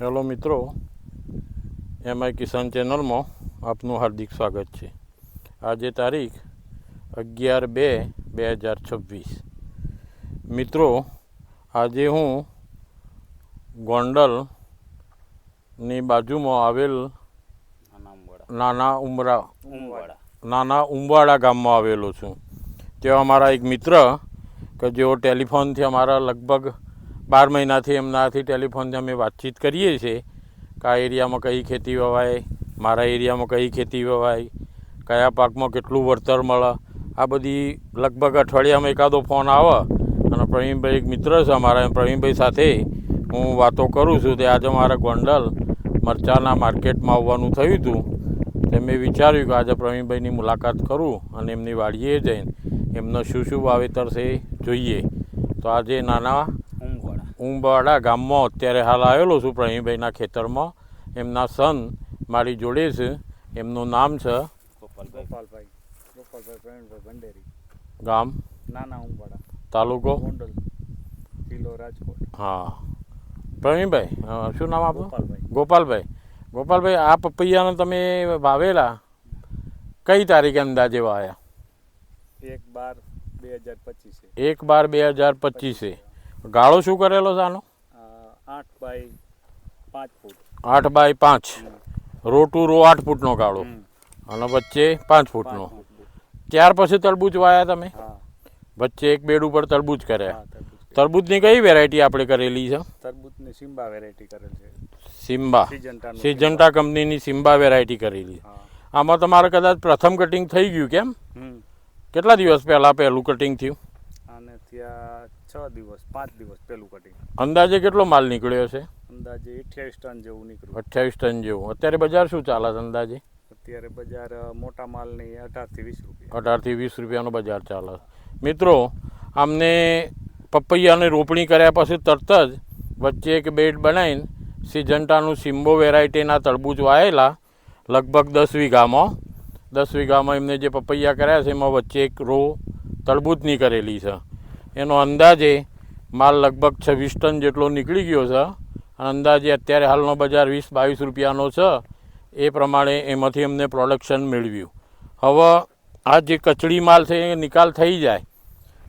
Hello મિત્રો MI કિસાન ચેનલમાં આપનું હાર્દિક સ્વાગત છે. આજે તારીખ અગિયાર બે બે હજાર છવ્વીસ. મિત્રો આજે હું ગોંડલની બાજુમાં આવેલ નાના ઉમરા ઉમવાડા નાના ઉંબાડા ગામમાં આવેલો છું. ત્યાં અમારા એક મિત્ર કે જેઓ ટેલિફોનથી અમારા લગભગ બાર મહિનાથી એમનાથી ટેલિફોનથી અમે વાતચીત કરીએ છીએ કે આ એરિયામાં કઈ ખેતી વવાય, મારા એરિયામાં કઈ ખેતી વવાય, કયા પાકમાં કેટલું વળતર મળે. આ બધી લગભગ અઠવાડિયામાં એકાદો ફોન આવે અને પ્રવીણભાઈ એક મિત્ર છે અમારા પ્રવીણભાઈ સાથે હું વાતો કરું છું. તે આજે મારા ગોંડલ મરચાના માર્કેટમાં આવવાનું થયું હતું. તે મેં વિચાર્યું કે આજે પ્રવીણભાઈની મુલાકાત કરું અને એમની વાડીએ જઈને એમનો શું શું વાવેતર છે જોઈએ. તો આજે નાના ઉંબાડા ગામમાં અત્યારે હાલ આવેલો છું પ્રવીણભાઈના ખેતરમાં. એમના સન મારી જોડે છે. એમનું નામ છે ગોપાલભાઈ. ગોપાલભાઈ. ગોપાલભાઈ પ્રવીણભાઈ ભંડેરી. ગામ? નાના ઉંબાડા. તાલુકો? ગોંડલ. જિલ્લો રાજકોટ. હા. પ્રવીણભાઈ શું નામ આપનું? ગોપાલભાઈ. ગોપાલભાઈ. ગોપાલભાઈ આ પપૈયાને તમે વાવેલા? કઈ તારીખે અંદાજે વાયા? એક બાર બે હજાર પચીસે. એક બાર બે હજાર પચીસે. ગાળો શું કરેલો છે આનો? આઠ બાય પાંચ ફૂટ. આઠ બાય પાંચ. રો ટુ રો આઠ ફૂટનો ગાળો. અને વચ્ચે પાંચ ફૂટનો. ત્યાર પછી તરબૂચ વાયા તમે? વચ્ચે એક બેડ ઉપર તરબૂચ કર્યા. તરબૂચની કઈ વેરાયટી આપણે કરેલી છે? તરબૂચની સિમ્બા વેરાયટી કરેલી છે. સિમ્બા. સિજન્ટા કંપનીની સિમ્બા વેરાયટી કરેલી. આમાં તમારે કદાચ પ્રથમ કટિંગ થઈ ગયું કેમ? કેટલા દિવસ પહેલાં પહેલું કટિંગ થયું? અને ત્યાં છ દિવસ પાંચ દિવસ પેલું કટિંગ અંદાજે કેટલો માલ નીકળ્યો છે? અંદાજે અઠ્યાવીસ ટન જેવું નીકળ્યું. અઠ્યાવીસ ટન જેવું. અત્યારે બજાર શું ચાલે છે અંદાજે? અત્યારે બજાર મોટા માલની અઢારથી વીસ રૂપિયા. અઢારથી વીસ રૂપિયાનો બજાર ચાલે છે. મિત્રો આમને પપૈયાની રોપણી કર્યા પછી તરત જ વચ્ચે એક બેડ બનાવીને સિજન્ટાનું સિમ્બો વેરાયટીના તરબૂચ વાયેલા લગભગ દસ વીઘામાં. દસ વીઘામાં એમને જે પપૈયા કર્યા છે એમાં વચ્ચે એક રો તરબૂચની કરેલી છે. એનો અંદાજે માલ લગભગ છવ્વીસ ટન જેટલો નીકળી ગયો છે. અને અંદાજે અત્યારે હાલનો બજાર વીસ બાવીસ રૂપિયાનો છે. એ પ્રમાણે એમાંથી અમને પ્રોડક્શન મેળવ્યું. હવે આ જે કચડી માલ છે, એ નિકાલ થઈ જાય.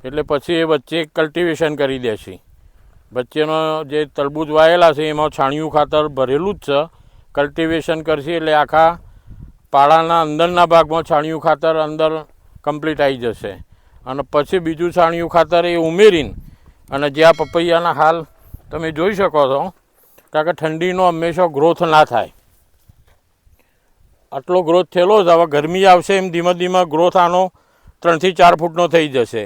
એટલે પછી એ વચ્ચે કલ્ટિવેશન કરી દેશે. વચ્ચેનો જે તરબૂજ વાયેલા છે, એમાં છાણિયું ખાતર ભરેલું જ છે. કલ્ટિવેશન કરશે એટલે આખા પાળાના અંદરના ભાગમાં છાણિયું ખાતર અંદર કમ્પ્લીટ આવી જશે. અને પછી બીજું છાણિયું ખાતર એ ઉમેરીને અને જે આ પપૈયાના હાલ તમે જોઈ શકો છો, કારણ કે ઠંડીનો હંમેશા ગ્રોથ ના થાય. આટલો ગ્રોથ થયેલો જ, હવે ગરમી આવશે એમ ધીમે ધીમે ગ્રોથ આનો ત્રણથી ચાર ફૂટનો થઈ જશે.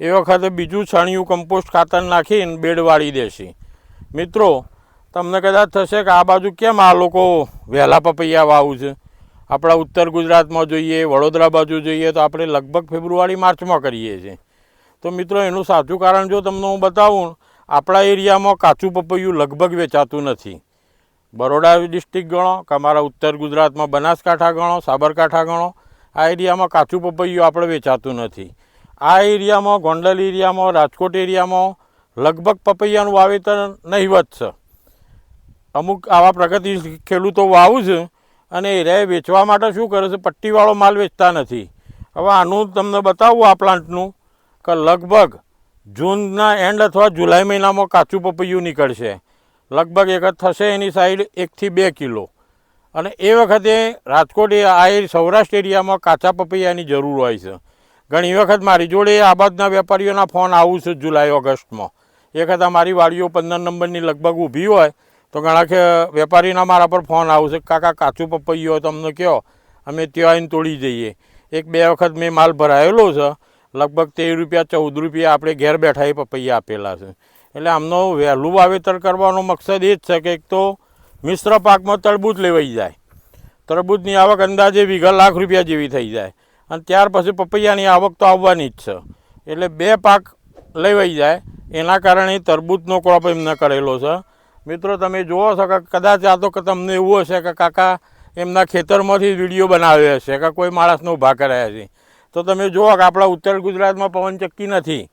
એ વખતે બીજું છણિયું કમ્પોસ્ટ ખાતર નાખીને બેડ વાળી દેશે. મિત્રો, તમને કદાચ થશે કે આ બાજુ કેમ આ લોકો વહેલા પપૈયા વાવું છે? આપણા ઉત્તર ગુજરાતમાં જોઈએ, વડોદરા બાજુ જોઈએ, તો આપણે લગભગ ફેબ્રુઆરી, માર્ચમાં કરીએ છીએ. તો મિત્રો, એનું સાચું કારણ જો તમને હું બતાવું, આપણા એરિયામાં કાચું પપૈયું લગભગ વેચાતું નથી. બરોડા ડિસ્ટ્રિક્ટ ગણો, કે અમારા ઉત્તર ગુજરાતમાં બનાસકાંઠા ગણો, સાબરકાંઠા ગણો, આ એરિયામાં કાચું પપૈયું આપણે વેચાતું નથી. આ એરિયામાં, ગોંડલ એરિયામાં, રાજકોટ એરિયામાં લગભગ પપૈયાનું વાવેતર નહીવત છે. અમુક આવા પ્રગતિ ખેડૂતો વાવું છે અને એ રે વેચવા માટે શું કરે છે? પટ્ટીવાળો માલ વેચતા નથી. હવે આનું તમને બતાવું આ પ્લાન્ટનું કે લગભગ જૂનના એન્ડ અથવા જુલાઈ મહિનામાં કાચું પપૈયું નીકળશે. લગભગ એક જ થશે એની સાઈડ એકથી બે કિલો. અને એ વખતે રાજકોટ આ એ સૌરાષ્ટ્ર એરિયામાં કાચા પપૈયાની જરૂર હોય છે. ઘણી વખત મારી જોડે આબાદના વેપારીઓના ફોન આવું છે જુલાઈ, ઓગસ્ટમાં. એ વખત મારી વાડીઓ પંદર નંબરની લગભગ ઊભી હોય તો ઘણા કે વેપારીના મારા પર ફોન આવશે કાકા, કાચું પપૈયું તમને કહો અમે ત્યાં આવીને તોડી જઈએ એક બે વખત મેં માલ ભરાયેલો છે. લગભગ તેર રૂપિયા, ચૌદ રૂપિયા આપણે ઘેર બેઠા એ પપૈયા આપેલા છે. એટલે આમનો વહેલું વાવેતર કરવાનો મકસદ એ જ છે કે એક તો મિશ્ર પાકમાં તરબૂચ લેવાઈ જાય. તરબૂચની આવક અંદાજે વીઘા લાખ રૂપિયા જેવી થઈ જાય. અને ત્યાર પછી પપૈયાની આવક તો આવવાની જ છે. એટલે બે પાક લેવાઈ જાય. એના કારણે તરબૂચનો ક્રોપ એમને કરેલો છે. મિત્રો, તમે જુઓ છો કે કદાચ આ તો તમને એવું હશે કે કાકા એમના ખેતરમાંથી વીડિયો બનાવ્યો હશે કે કોઈ માણસને ઊભા કરાયા છે. તો તમે જુઓ કે આપણા ઉત્તર ગુજરાતમાં પવનચક્કી નથી.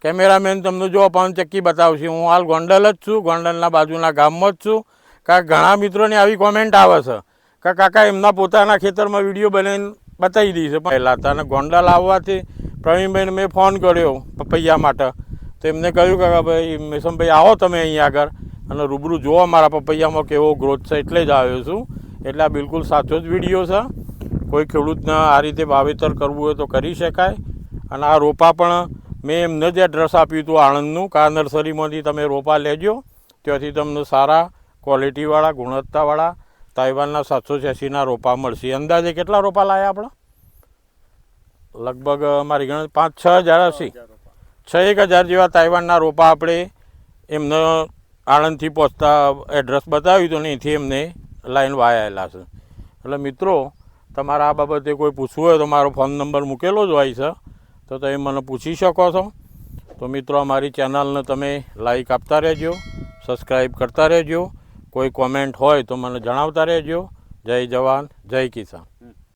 કેમેરામેન તમને જુઓ પવનચક્કી બતાવશે. હું હાલ ગોંડલ જ છું, ગોંડલના બાજુના ગામમાં જ છું. કાંક ઘણા મિત્રોની આવી કોમેન્ટ આવે છે કે કાકા એમના પોતાના ખેતરમાં વીડિયો બનાવીને બતાવી દઈ છે. પહેલાં હતા અને ગોંડલ આવવાથી પ્રવીણભાઈને મેં ફોન કર્યો પપૈયા માટે. તો એમને કહ્યું કે ભાઈ, મેસમભાઈ, આવો તમે અહીંયા આગળ. અને રૂબરૂ જોવા મારા પપૈયામાં કેવો ગ્રોથ છે એટલે જ આવ્યો છું. એટલે આ બિલકુલ સાચો જ વીડિયો છે. કોઈ ખેડૂતને આ રીતે વાવેતર કરવું હોય તો કરી શકાય. અને આ રોપા પણ મેં એમને જ એડ્રેસ આપ્યું હતું આણંદનું. કા નર્સરીમાંથી તમે રોપા લેજો. ત્યાંથી તમને સારા ક્વોલિટીવાળા ગુણવત્તાવાળા તાઇવાનના સાતસો છ્યાસીના રોપા મળશે. અંદાજે કેટલા રોપા લાયા આપણે? લગભગ મારી ગણતરી પાંચ છ હજાર હશે. છ એક હજાર જેવા તાઇવાનના રોપા આપણે એમને આણંદથી પહોંચતા એડ્રેસ બતાવ્યું હતું ને અહીંથી એમને લાઈન વાયેલા છે. એટલે મિત્રો, તમારે આ બાબતે કોઈ પૂછવું હોય તો મારો ફોન નંબર મૂકેલો જ હોય છે. તો તમે મને પૂછી શકો છો. તો મિત્રો, અમારી ચેનલને તમે લાઈક આપતા રહેજો સબસ્ક્રાઈબ કરતા રહેજો. કોઈ કોમેન્ટ હોય તો મને જણાવતા રહેજો. જય જવાન, જય કિસાન.